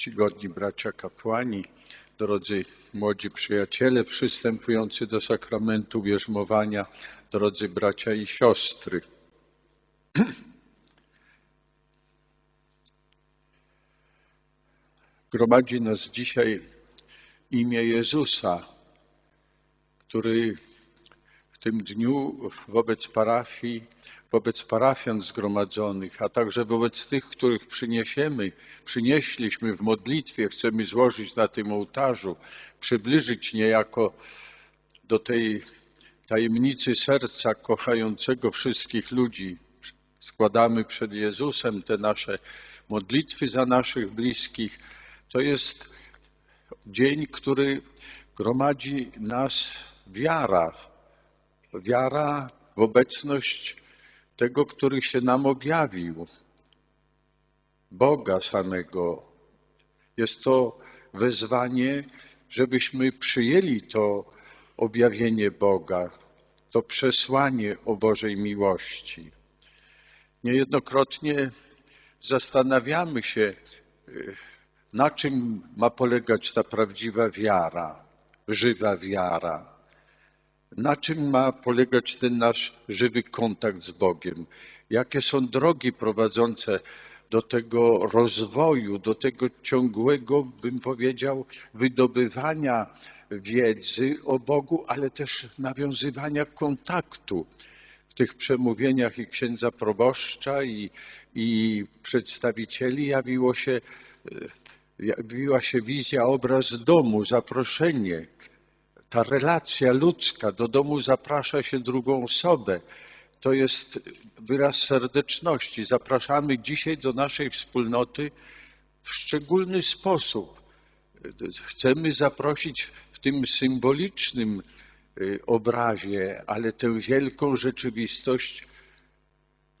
Czcigodni bracia kapłani, drodzy młodzi przyjaciele przystępujący do sakramentu bierzmowania, drodzy bracia i siostry. Gromadzi nas dzisiaj imię Jezusa, który tym dniu wobec parafii, wobec parafian zgromadzonych, a także wobec tych, których przyniesiemy, przynieśliśmy w modlitwie, chcemy złożyć na tym ołtarzu, przybliżyć niejako do tej tajemnicy serca kochającego wszystkich ludzi. Składamy przed Jezusem te nasze modlitwy za naszych bliskich. To jest dzień, który gromadzi nas wiara. Wiara w obecność tego, który się nam objawił, Boga samego. Jest to wezwanie, żebyśmy przyjęli to objawienie Boga, to przesłanie o Bożej miłości. Niejednokrotnie zastanawiamy się, na czym ma polegać ta prawdziwa wiara, żywa wiara. Na czym ma polegać ten nasz żywy kontakt z Bogiem? Jakie są drogi prowadzące do tego rozwoju, do tego ciągłego, bym powiedział, wydobywania wiedzy o Bogu, ale też nawiązywania kontaktu. W tych przemówieniach i księdza proboszcza i, i przedstawicieli jawiło się, jawiła się wizja, obraz domu, zaproszenie, ta relacja ludzka, do domu zaprasza się drugą osobę. To jest wyraz serdeczności. Zapraszamy dzisiaj do naszej wspólnoty w szczególny sposób. Chcemy zaprosić w tym symbolicznym obrazie, ale tę wielką rzeczywistość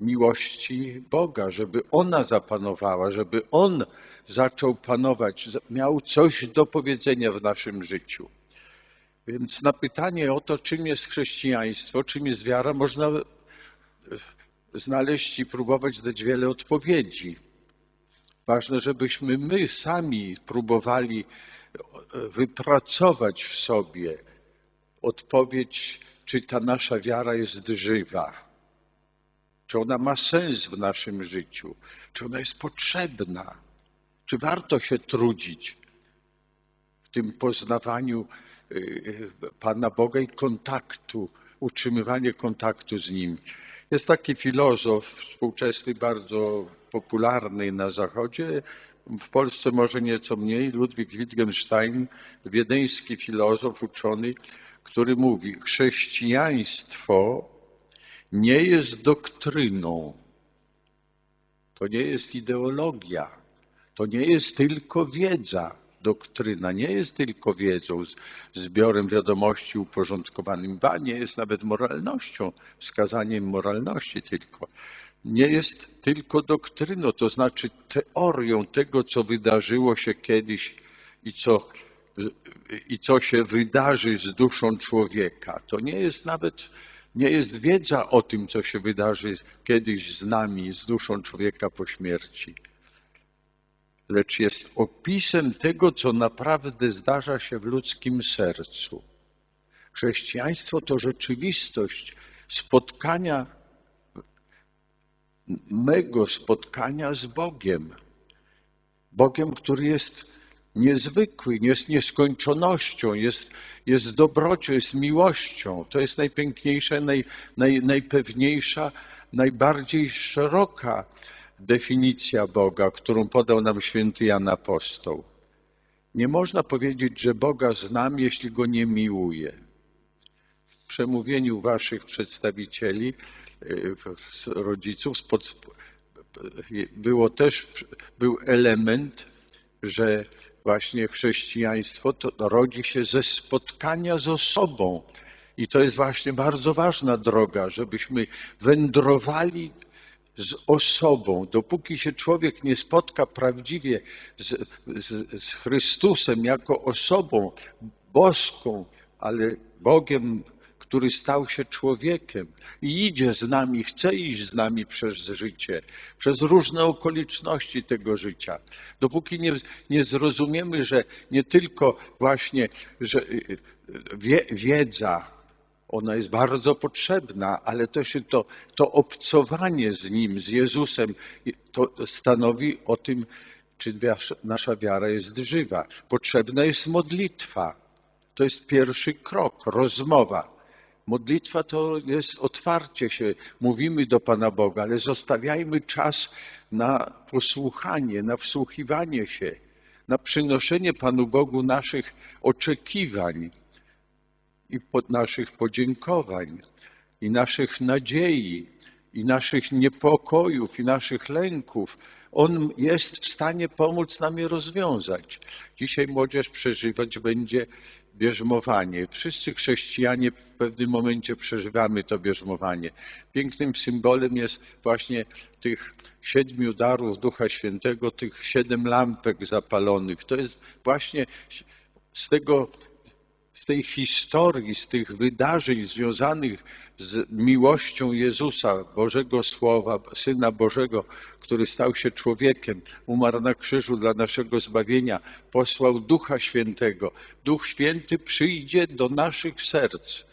miłości Boga, żeby ona zapanowała, żeby On zaczął panować, miał coś do powiedzenia w naszym życiu. Więc na pytanie o to, czym jest chrześcijaństwo, czym jest wiara, można znaleźć i próbować dać wiele odpowiedzi. Ważne, żebyśmy my sami próbowali wypracować w sobie odpowiedź, czy ta nasza wiara jest żywa, czy ona ma sens w naszym życiu, czy ona jest potrzebna, czy warto się trudzić w tym poznawaniu Pana Boga i kontaktu, utrzymywanie kontaktu z Nim. Jest taki filozof współczesny, bardzo popularny na Zachodzie, w Polsce może nieco mniej, Ludwik Wittgenstein, wiedeński filozof, uczony, który mówi, chrześcijaństwo nie jest doktryną, to nie jest ideologia, to nie jest tylko wiedza, doktryna nie jest tylko wiedzą, zbiorem wiadomości uporządkowanym, ba, nie jest nawet moralnością, wskazaniem moralności tylko. Nie jest tylko doktryną, to znaczy teorią tego, co wydarzyło się kiedyś i co, i co się wydarzy z duszą człowieka. To nie jest nawet, nie jest wiedza o tym, co się wydarzy kiedyś z nami, z duszą człowieka po śmierci lecz jest opisem tego, co naprawdę zdarza się w ludzkim sercu. Chrześcijaństwo to rzeczywistość spotkania, mego spotkania z Bogiem. Bogiem, który jest niezwykły, jest nieskończonością, jest, jest dobrocią, jest miłością. To jest najpiękniejsza, naj, naj, najpewniejsza, najbardziej szeroka definicja Boga, którą podał nam święty Jan Apostoł. Nie można powiedzieć, że Boga znam, jeśli go nie miłuję. W przemówieniu waszych przedstawicieli, rodziców, było też był element, że właśnie chrześcijaństwo to rodzi się ze spotkania z osobą. I to jest właśnie bardzo ważna droga, żebyśmy wędrowali z osobą. Dopóki się człowiek nie spotka prawdziwie z, z, z Chrystusem jako osobą boską, ale Bogiem, który stał się człowiekiem i idzie z nami, chce iść z nami przez życie, przez różne okoliczności tego życia. Dopóki nie, nie zrozumiemy, że nie tylko właśnie że y, y, wie, wiedza, ona jest bardzo potrzebna, ale też i to, to obcowanie z Nim, z Jezusem, to stanowi o tym, czy nasza wiara jest żywa. Potrzebna jest modlitwa. To jest pierwszy krok, rozmowa. Modlitwa to jest otwarcie się, mówimy do Pana Boga, ale zostawiajmy czas na posłuchanie, na wsłuchiwanie się, na przynoszenie Panu Bogu naszych oczekiwań i pod naszych podziękowań, i naszych nadziei, i naszych niepokojów, i naszych lęków. On jest w stanie pomóc nam je rozwiązać. Dzisiaj młodzież przeżywać będzie bierzmowanie. Wszyscy chrześcijanie w pewnym momencie przeżywamy to bierzmowanie. Pięknym symbolem jest właśnie tych siedmiu darów Ducha Świętego, tych siedem lampek zapalonych. To jest właśnie z tego z tej historii, z tych wydarzeń związanych z miłością Jezusa, Bożego Słowa, Syna Bożego, który stał się człowiekiem, umarł na krzyżu dla naszego zbawienia, posłał Ducha Świętego. Duch Święty przyjdzie do naszych serc.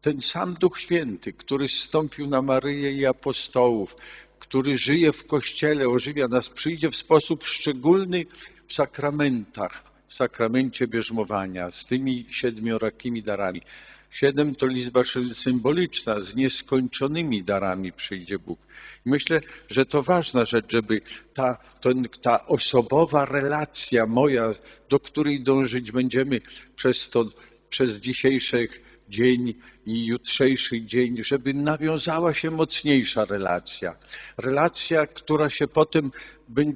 Ten sam Duch Święty, który zstąpił na Maryję i apostołów, który żyje w Kościele, ożywia nas, przyjdzie w sposób szczególny w sakramentach, w sakramencie bierzmowania z tymi siedmiorakimi darami. Siedem to liczba symboliczna, z nieskończonymi darami przyjdzie Bóg. Myślę, że to ważna rzecz, żeby ta, ten, ta osobowa relacja moja, do której dążyć będziemy przez to, przez dzisiejszy dzień i jutrzejszy dzień, żeby nawiązała się mocniejsza relacja. Relacja, która się potem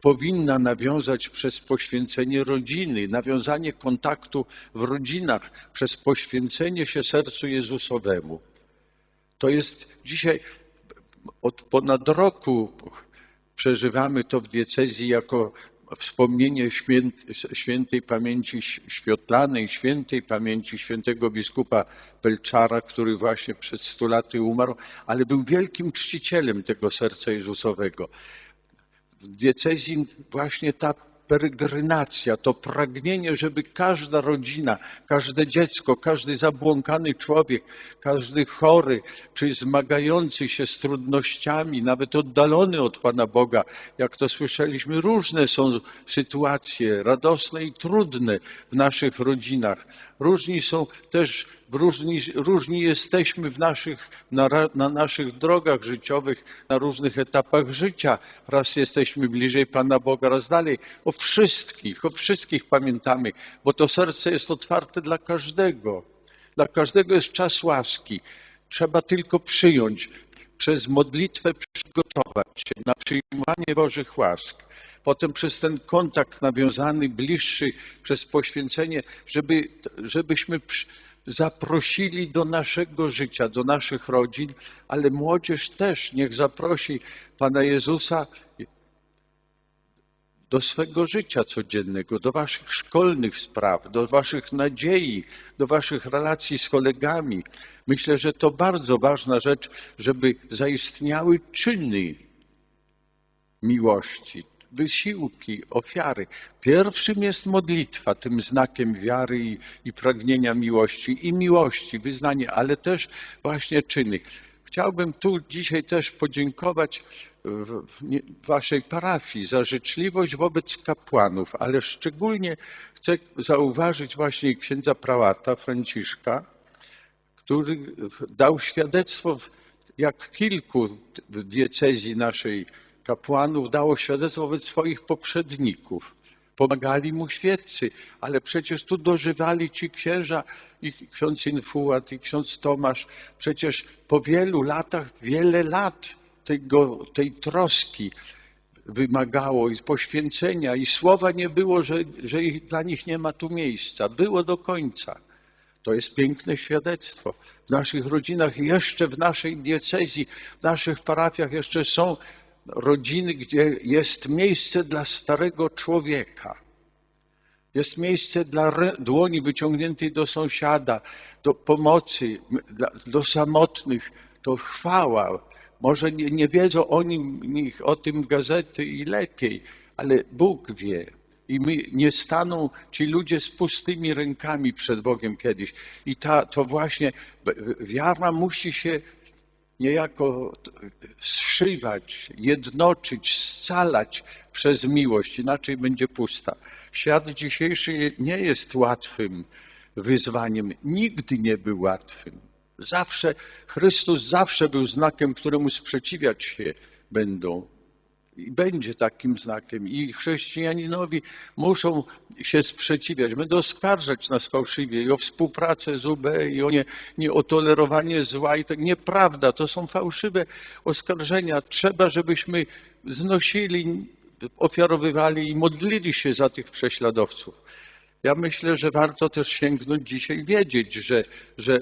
powinna nawiązać przez poświęcenie rodziny, nawiązanie kontaktu w rodzinach, przez poświęcenie się sercu Jezusowemu. To jest dzisiaj od ponad roku przeżywamy to w diecezji jako wspomnienie święt, świętej pamięci Świetlanej, świętej pamięci świętego biskupa Pelczara, który właśnie przed stu laty umarł, ale był wielkim czcicielem tego serca Jezusowego. W diecezji właśnie ta peregrinacja, to pragnienie, żeby każda rodzina, każde dziecko, każdy zabłąkany człowiek, każdy chory czy zmagający się z trudnościami, nawet oddalony od Pana Boga, jak to słyszeliśmy, różne są sytuacje, radosne i trudne w naszych rodzinach. Różni są też, różni, różni jesteśmy w naszych, na, na naszych drogach życiowych, na różnych etapach życia. Raz jesteśmy bliżej Pana Boga, raz dalej. O wszystkich, o wszystkich pamiętamy, bo to serce jest otwarte dla każdego. Dla każdego jest czas łaski. Trzeba tylko przyjąć, przez modlitwę przygotować się na przyjmowanie Bożych łask potem przez ten kontakt nawiązany, bliższy, przez poświęcenie, żeby, żebyśmy zaprosili do naszego życia, do naszych rodzin, ale młodzież też niech zaprosi Pana Jezusa do swego życia codziennego, do waszych szkolnych spraw, do waszych nadziei, do waszych relacji z kolegami. Myślę, że to bardzo ważna rzecz, żeby zaistniały czyny miłości, wysiłki, ofiary. Pierwszym jest modlitwa, tym znakiem wiary i, i pragnienia miłości i miłości, wyznanie, ale też właśnie czyny. Chciałbym tu dzisiaj też podziękować w Waszej parafii za życzliwość wobec kapłanów, ale szczególnie chcę zauważyć właśnie księdza prałata Franciszka, który dał świadectwo, jak kilku w diecezji naszej kapłanów dało świadectwo wobec swoich poprzedników. Pomagali mu świeccy, ale przecież tu dożywali ci księża i ksiądz Infułat i ksiądz Tomasz. Przecież po wielu latach, wiele lat tego, tej troski wymagało i poświęcenia i słowa nie było, że, że ich, dla nich nie ma tu miejsca. Było do końca. To jest piękne świadectwo. W naszych rodzinach, jeszcze w naszej diecezji, w naszych parafiach jeszcze są rodziny, gdzie jest miejsce dla starego człowieka. Jest miejsce dla dłoni wyciągniętej do sąsiada, do pomocy, do samotnych. To chwała. Może nie, nie wiedzą o nim, nich- o tym gazety i lepiej, ale Bóg wie. I my nie staną ci ludzie z pustymi rękami przed Bogiem kiedyś. I ta, to właśnie wiara musi się niejako zszywać, jednoczyć, scalać przez miłość, inaczej będzie pusta. Świat dzisiejszy nie jest łatwym wyzwaniem, nigdy nie był łatwym. Zawsze, Chrystus zawsze był znakiem, któremu sprzeciwiać się będą. I będzie takim znakiem. I chrześcijaninowi muszą się sprzeciwiać, będą oskarżać nas fałszywie i o współpracę z UB, i o nie, nie o tolerowanie zła. I to nieprawda, to są fałszywe oskarżenia. Trzeba, żebyśmy znosili, ofiarowywali i modlili się za tych prześladowców. Ja myślę, że warto też sięgnąć dzisiaj, wiedzieć, że, że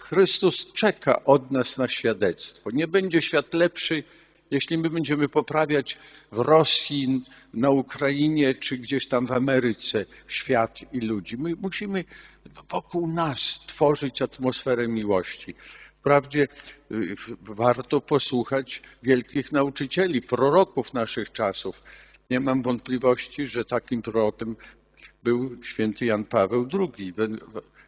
Chrystus czeka od nas na świadectwo. Nie będzie świat lepszy, jeśli my będziemy poprawiać w Rosji, na Ukrainie czy gdzieś tam w Ameryce świat i ludzi. My musimy wokół nas tworzyć atmosferę miłości. Wprawdzie y, warto posłuchać wielkich nauczycieli, proroków naszych czasów. Nie mam wątpliwości, że takim prorokiem był święty Jan Paweł II.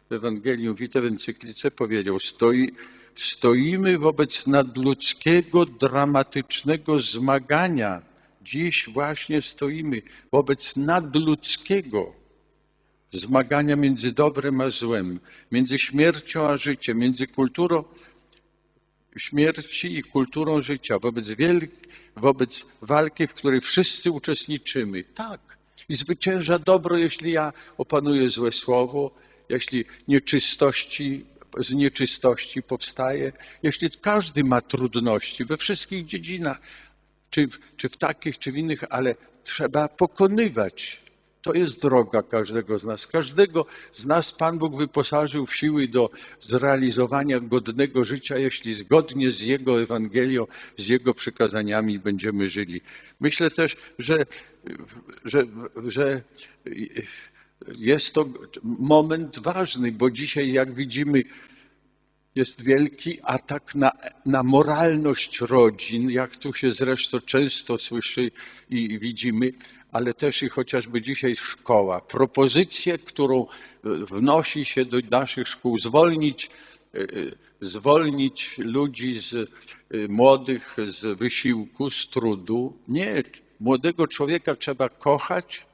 W Ewangelium Vitae w encyklice powiedział, stoi, stoimy wobec nadludzkiego, dramatycznego zmagania. Dziś właśnie stoimy wobec nadludzkiego zmagania między dobrem a złem, między śmiercią a życiem, między kulturą śmierci i kulturą życia, wobec, wielk, wobec walki, w której wszyscy uczestniczymy. Tak. I zwycięża dobro, jeśli ja opanuję złe słowo, jeśli nieczystości, z nieczystości powstaje, jeśli każdy ma trudności we wszystkich dziedzinach, czy, czy w takich, czy w innych, ale trzeba pokonywać. To jest droga każdego z nas. Każdego z nas Pan Bóg wyposażył w siły do zrealizowania godnego życia, jeśli zgodnie z Jego Ewangelią, z Jego przykazaniami będziemy żyli. Myślę też, że, że, że jest to moment ważny, bo dzisiaj, jak widzimy, jest wielki atak na, na moralność rodzin, jak tu się zresztą często słyszy i widzimy, ale też i chociażby dzisiaj szkoła. Propozycję, którą e, wnosi się do naszych szkół, zwolnić, e, e, zwolnić ludzi z młodych z wysiłku, z trudu. Nie, młodego człowieka trzeba kochać,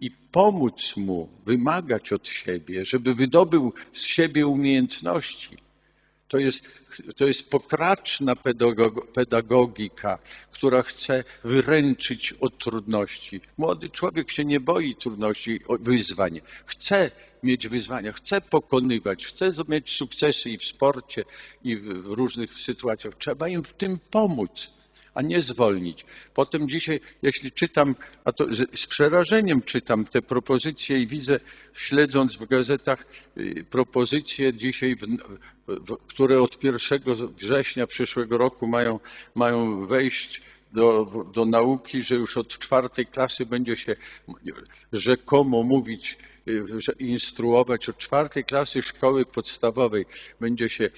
i pomóc mu wymagać od siebie, żeby wydobył z siebie umiejętności. To jest, to jest pokraczna pedago- pedagogika, która chce wyręczyć od trudności. Młody człowiek się nie boi trudności, wyzwań. Chce mieć wyzwania, chce pokonywać, chce mieć sukcesy i w sporcie, i w różnych sytuacjach. Trzeba im w tym pomóc a nie zwolnić. Potem dzisiaj, jeśli czytam, a to z, przerażeniem czytam te propozycje i widzę, śledząc w gazetach y, propozycje dzisiaj, w, w, które od 1 września przyszłego roku mają, mają wejść do, do nauki, że już od czwartej klasy będzie się rzekomo mówić, y, że instruować od czwartej klasy szkoły podstawowej będzie się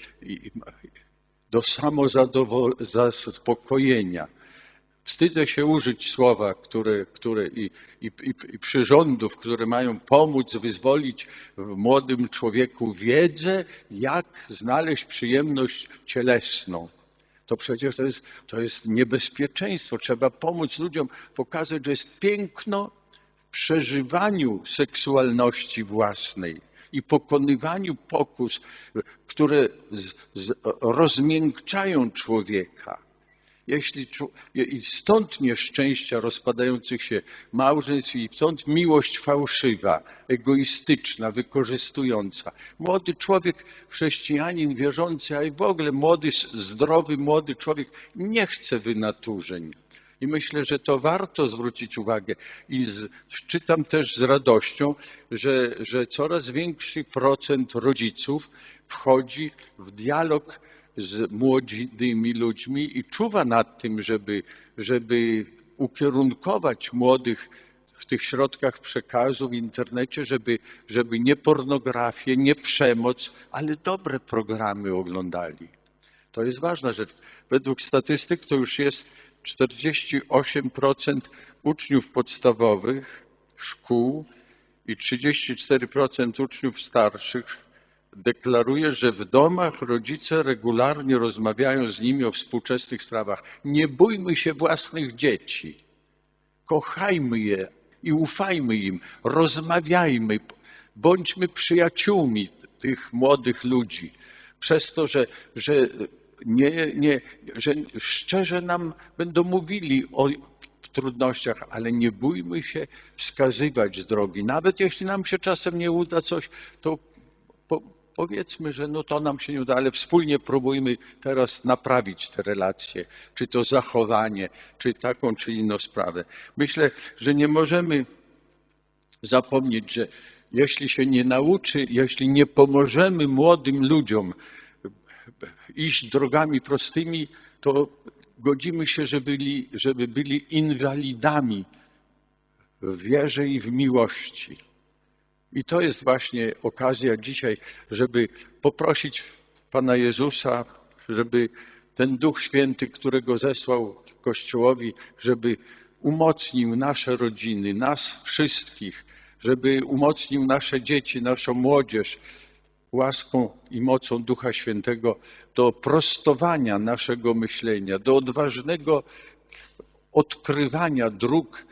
do samozaspokojenia. Wstydzę się użyć słowa, które, które i, i, i, i przyrządów, które mają pomóc wyzwolić w młodym człowieku wiedzę, jak znaleźć przyjemność cielesną. To przecież to jest, to jest niebezpieczeństwo. Trzeba pomóc ludziom pokazać, że jest piękno w przeżywaniu seksualności własnej i pokonywaniu pokus, które z, z, rozmiękczają człowieka. Jeśli, I stąd nieszczęścia rozpadających się małżeństw i stąd miłość fałszywa, egoistyczna, wykorzystująca. Młody człowiek, chrześcijanin, wierzący, a i w ogóle młody, zdrowy, młody człowiek nie chce wynaturzeń. I myślę, że to warto zwrócić uwagę. I z, czytam też z radością, że, że coraz większy procent rodziców wchodzi w dialog z młodymi ludźmi i czuwa nad tym, żeby, żeby ukierunkować młodych w tych środkach przekazu, w internecie, żeby, żeby nie pornografię, nie przemoc, ale dobre programy oglądali. To jest ważna rzecz. Według statystyk to już jest 48% uczniów podstawowych szkół i 34% uczniów starszych deklaruje, że w domach rodzice regularnie rozmawiają z nimi o współczesnych sprawach. Nie bójmy się własnych dzieci. Kochajmy je i ufajmy im. Rozmawiajmy. Bądźmy przyjaciółmi tych młodych ludzi. Przez to, że, że, nie, nie, że szczerze nam będą mówili o trudnościach, ale nie bójmy się wskazywać z drogi. Nawet jeśli nam się czasem nie uda coś, to po, powiedzmy, że no to nam się nie uda, ale wspólnie próbujmy teraz naprawić te relacje, czy to zachowanie, czy taką, czy inną sprawę. Myślę, że nie możemy zapomnieć, że jeśli się nie nauczy, jeśli nie pomożemy młodym ludziom iść drogami prostymi, to godzimy się, żeby byli, żeby byli inwalidami w wierze i w miłości. I to jest właśnie okazja dzisiaj, żeby poprosić Pana Jezusa, żeby ten Duch Święty, którego zesłał Kościołowi, żeby umocnił nasze rodziny, nas wszystkich, żeby umocnił nasze dzieci, naszą młodzież łaską i mocą Ducha Świętego do prostowania naszego myślenia, do odważnego odkrywania dróg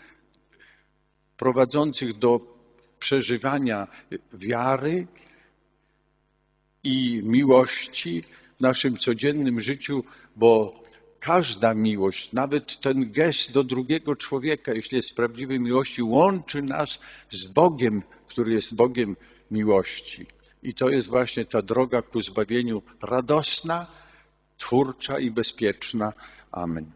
prowadzących do przeżywania wiary i miłości w naszym codziennym życiu, bo każda miłość, nawet ten gest do drugiego człowieka, jeśli jest prawdziwej miłości, łączy nas z Bogiem, który jest Bogiem miłości. I to jest właśnie ta droga ku zbawieniu radosna, twórcza i bezpieczna. Amen.